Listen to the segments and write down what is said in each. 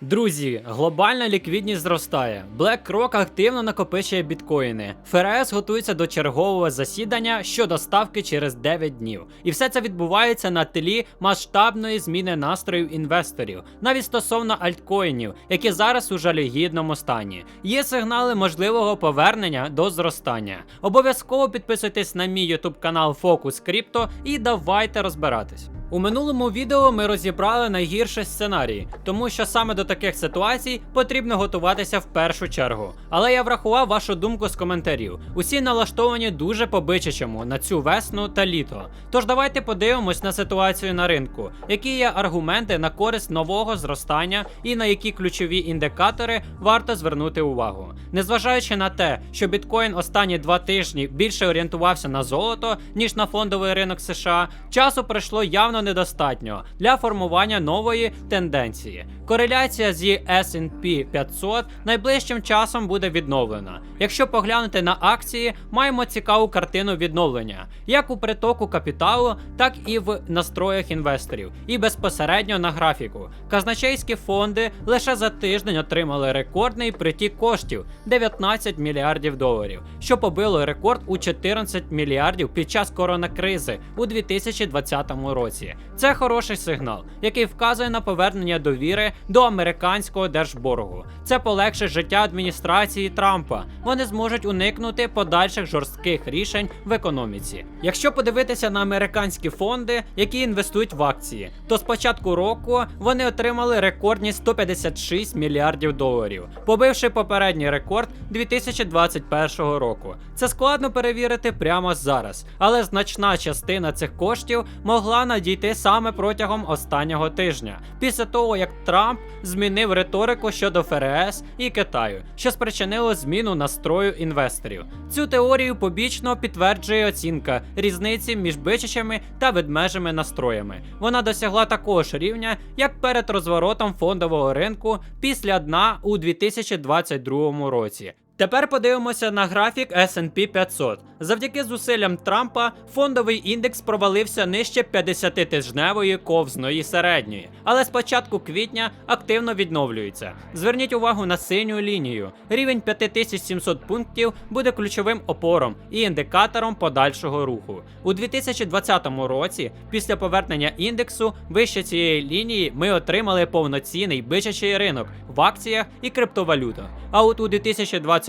Друзі, глобальна ліквідність зростає. BlackRock активно накопичує біткоїни. ФРС готується до чергового засідання щодо ставки через 9 днів. І все це відбувається на тлі масштабної зміни настроїв інвесторів, навіть стосовно альткоїнів, які зараз у жалюгідному стані. Є сигнали можливого повернення до зростання. Обов'язково підписуйтесь на мій YouTube канал Focus Crypto і давайте розбиратись. У минулому відео ми розібрали найгірші сценарії, тому що саме до таких ситуацій потрібно готуватися в першу чергу. Але я врахував вашу думку з коментарів. Усі налаштовані дуже по-бичачому на цю весну та літо. Тож давайте подивимось на ситуацію на ринку, які є аргументи на користь нового зростання і на які ключові індикатори варто звернути увагу. Незважаючи на те, що біткоін останні два тижні більше орієнтувався на золото, ніж на фондовий ринок США, часу пройшло явно недостатньо для формування нової тенденції. Кореляція зі S&P 500 найближчим часом буде відновлена. Якщо поглянути на акції, маємо цікаву картину відновлення, як у притоку капіталу, так і в настроях інвесторів, і безпосередньо на графіку. Казначейські фонди лише за тиждень отримали рекордний притік коштів 19 мільярдів доларів, що побило рекорд у 14 мільярдів під час коронакризи у 2020 році. Це хороший сигнал, який вказує на повернення довіри до американського держборгу. Це полегшить життя адміністрації Трампа. Вони зможуть уникнути подальших жорстких рішень в економіці. Якщо подивитися на американські фонди, які інвестують в акції, то з початку року вони отримали рекордні 156 мільярдів доларів, побивши попередній рекорд 2021 року. Це складно перевірити прямо зараз, але значна частина цих коштів могла надійти саме протягом останнього тижня, після того як Трамп змінив риторику щодо ФРС і Китаю, що спричинило зміну настрою інвесторів. Цю теорію побічно підтверджує оцінка різниці між бичачими та ведмежими настроями. Вона досягла такого ж рівня, як перед розворотом фондового ринку після дна у 2022 році. Тепер подивимося на графік S&P 500. Завдяки зусиллям Трампа фондовий індекс провалився нижче 50-тижневої ковзної середньої, але з початку квітня активно відновлюється. Зверніть увагу на синю лінію. Рівень 5700 пунктів буде ключовим опором і індикатором подальшого руху. У 2020 році, після повернення індексу, вище цієї лінії ми отримали повноцінний бичачий ринок в акціях і криптовалютах. А от у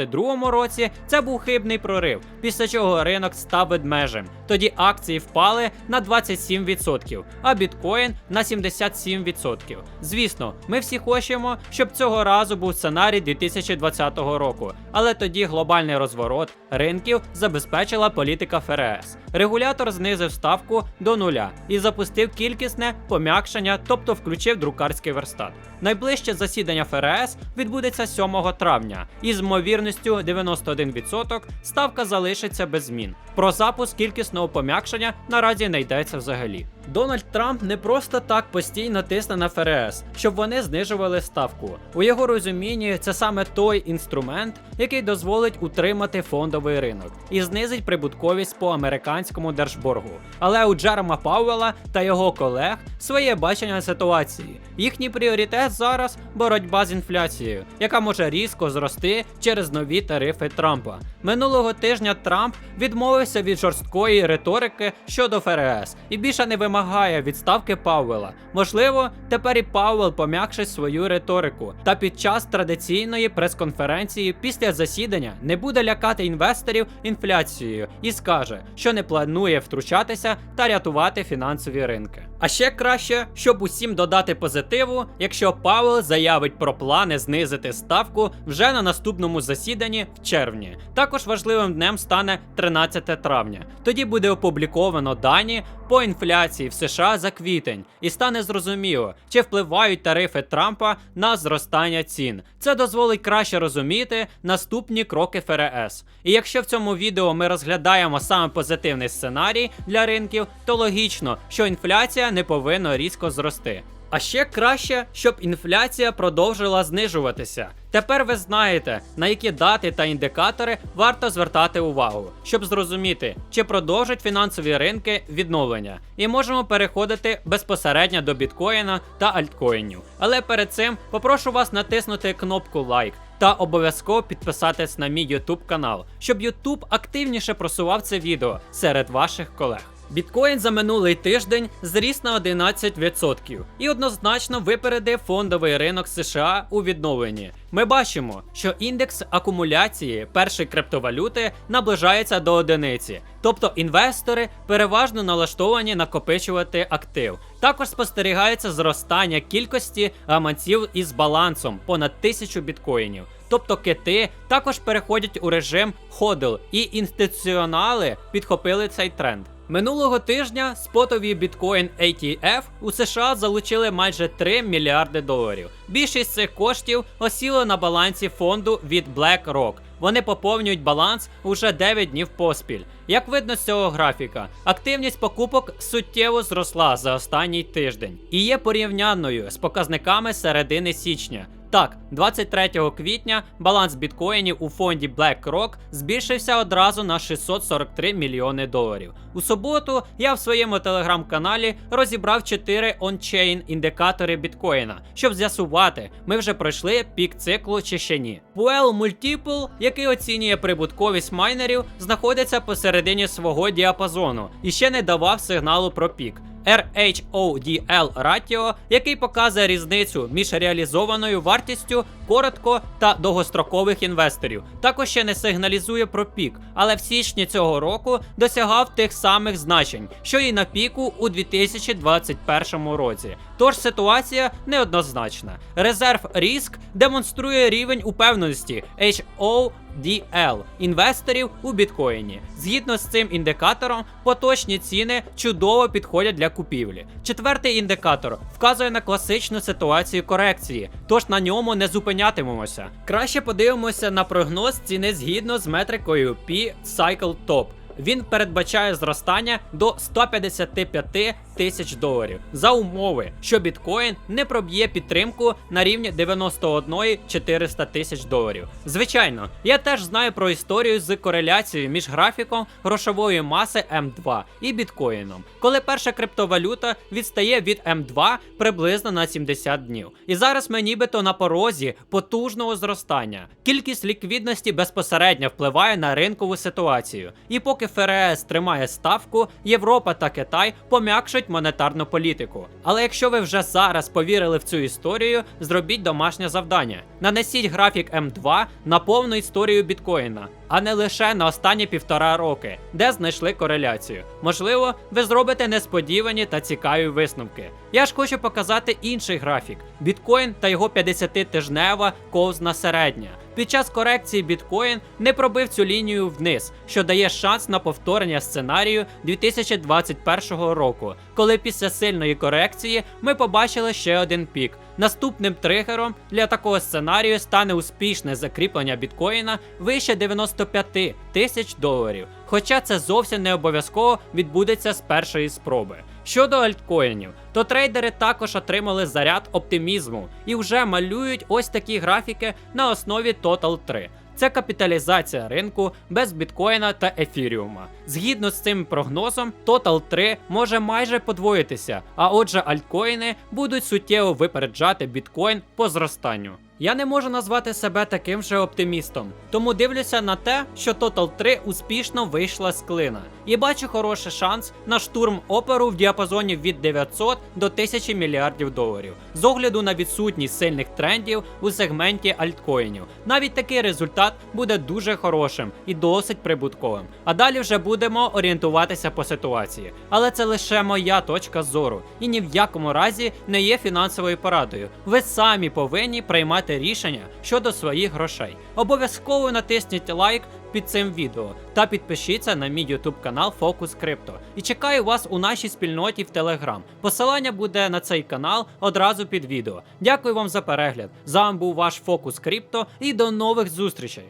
2022 році це був хибний прорив, після чого ринок став ведмежем. Тоді акції впали на 27%, а біткоін на 77%. Звісно, ми всі хочемо, щоб цього разу був сценарій 2020 року, але тоді глобальний розворот ринків забезпечила політика ФРС. Регулятор знизив ставку до нуля і запустив кількісне пом'якшення, тобто включив друкарський верстат. Найближче засідання ФРС відбудеться 7 травня, і з ймовірністю 91% ставка залишиться без змін. Про запуск кількісного пом'якшення наразі не йдеться взагалі. Дональд Трамп не просто так постійно тисне на ФРС, щоб вони знижували ставку. У його розумінні це саме той інструмент, який дозволить утримати фондовий ринок і знизить прибутковість по американському держборгу. Але у Джерома Пауела та його колег своє бачення ситуації. Їхній пріоритет зараз боротьба з інфляцією, яка може різко зрости через нові тарифи Трампа. Минулого тижня Трамп відмовився від жорсткої риторики щодо ФРС і більше не вимагає відставки Пауела. Можливо, тепер і Пауел пом'якшить свою риторику. Та під час традиційної прес-конференції після засідання не буде лякати інвесторів інфляцією і скаже, що не планує втручатися та рятувати фінансові ринки. А ще краще, щоб усім додати позитиву, якщо Пауел заявить про плани знизити ставку вже на наступному засіданні в червні. Також важливим днем стане 13 травня. Тоді буде опубліковано дані по інфляції в США за квітень, і стане зрозуміло, чи впливають тарифи Трампа на зростання цін. Це дозволить краще розуміти наступні кроки ФРС. І якщо в цьому відео ми розглядаємо саме позитивний сценарій для ринків, то логічно, що інфляція не повинна різко зрости. А ще краще, щоб інфляція продовжила знижуватися. Тепер ви знаєте, на які дати та індикатори варто звертати увагу, щоб зрозуміти, чи продовжать фінансові ринки відновлення. І можемо переходити безпосередньо до біткоїна та альткоїнів. Але перед цим попрошу вас натиснути кнопку лайк. Та обов'язково підписатись на мій YouTube канал, щоб YouTube активніше просував це відео серед ваших колег. Біткоін за минулий тиждень зріс на 11% і однозначно випередив фондовий ринок США у відновленні. Ми бачимо, що індекс акумуляції першої криптовалюти наближається до одиниці, тобто інвестори переважно налаштовані накопичувати актив. Також спостерігається зростання кількості гаманців із балансом понад тисячу біткоїнів. Тобто кити також переходять у режим ходл, і інституціонали підхопили цей тренд. Минулого тижня спотові біткоін ATF у США залучили майже 3 мільярди доларів. Більшість цих коштів осіло на балансі фонду від BlackRock. Вони поповнюють баланс уже 9 днів поспіль. Як видно з цього графіка, активність покупок суттєво зросла за останній тиждень і є порівнянною з показниками середини січня. Так, 23 квітня баланс біткоїнів у фонді BlackRock збільшився одразу на 643 мільйони доларів. У суботу я в своєму телеграм-каналі розібрав 4 ончейн індикатори біткоїна, щоб з'ясувати, ми вже пройшли пік циклу чи ще ні. Puel Multiple, який оцінює прибутковість майнерів, знаходиться посередині свого діапазону і ще не давав сигналу про пік. RHODL Ratio, який показує різницю між реалізованою вартістю коротко та довгострокових інвесторів. Також ще не сигналізує про пік, але в січні цього року досягав тих самих значень, що і на піку у 2021 році. Тож ситуація неоднозначна. Резерв ріск демонструє рівень упевненості HO DL інвесторів у біткоїні. Згідно з цим індикатором, поточні ціни чудово підходять для купівлі. Четвертий індикатор вказує на класичну ситуацію корекції, тож на ньому не зупинятимемося. Краще подивимося на прогноз ціни згідно з метрикою P Cycle Top. Він передбачає зростання до 155 тисяч доларів за умови, що біткоін не проб'є підтримку на рівні 91 400 тисяч доларів. Звичайно, я теж знаю про історію з кореляцією між графіком грошової маси М2 і біткоїном, коли перша криптовалюта відстає від М2 приблизно на 70 днів. І зараз ми нібито на порозі потужного зростання. Кількість ліквідності безпосередньо впливає на ринкову ситуацію. І поки ФРС тримає ставку, Європа та Китай пом'якшать монетарну політику. Але якщо ви вже зараз повірили в цю історію, зробіть домашнє завдання. Нанесіть графік М2 на повну історію біткоїна, а не лише на останні півтора роки, де знайшли кореляцію. Можливо, ви зробите несподівані та цікаві висновки. Я ж хочу показати інший графік: біткоін та його 50-тижнева ковзна середня. Під час корекції біткоін не пробив цю лінію вниз, що дає шанс на повторення сценарію 2021 року, коли після сильної корекції ми побачили ще один пік. Наступним тригером для такого сценарію стане успішне закріплення біткоїна вище 95 тисяч доларів. Хоча це зовсім не обов'язково відбудеться з першої спроби. Щодо альткоїнів, то трейдери також отримали заряд оптимізму і вже малюють ось такі графіки на основі Total 3. Це капіталізація ринку без біткоїна та ефіріума. Згідно з цим прогнозом, Total 3 може майже подвоїтися, а отже, альткоїни будуть суттєво випереджати біткоін по зростанню. Я не можу назвати себе таким же оптимістом, тому дивлюся на те, що Total 3 успішно вийшла з клина, і бачу хороший шанс на штурм оперу в діапазоні від 900 до 1000 мільярдів доларів. З огляду на відсутність сильних трендів у сегменті альткоїнів. Навіть такий результат буде дуже хорошим і досить прибутковим. А далі вже будемо орієнтуватися по ситуації. Але це лише моя точка зору, і ні в якому разі не є фінансовою порадою. Ви самі повинні приймати рішення щодо своїх грошей. Обов'язково натисніть лайк під цим відео та підпишіться на мій YouTube канал Фокус Крипто. І чекаю вас у нашій спільноті в Telegram. Посилання буде на цей канал одразу під відео. Дякую вам за перегляд. З вами був ваш Фокус Крипто і до нових зустрічей.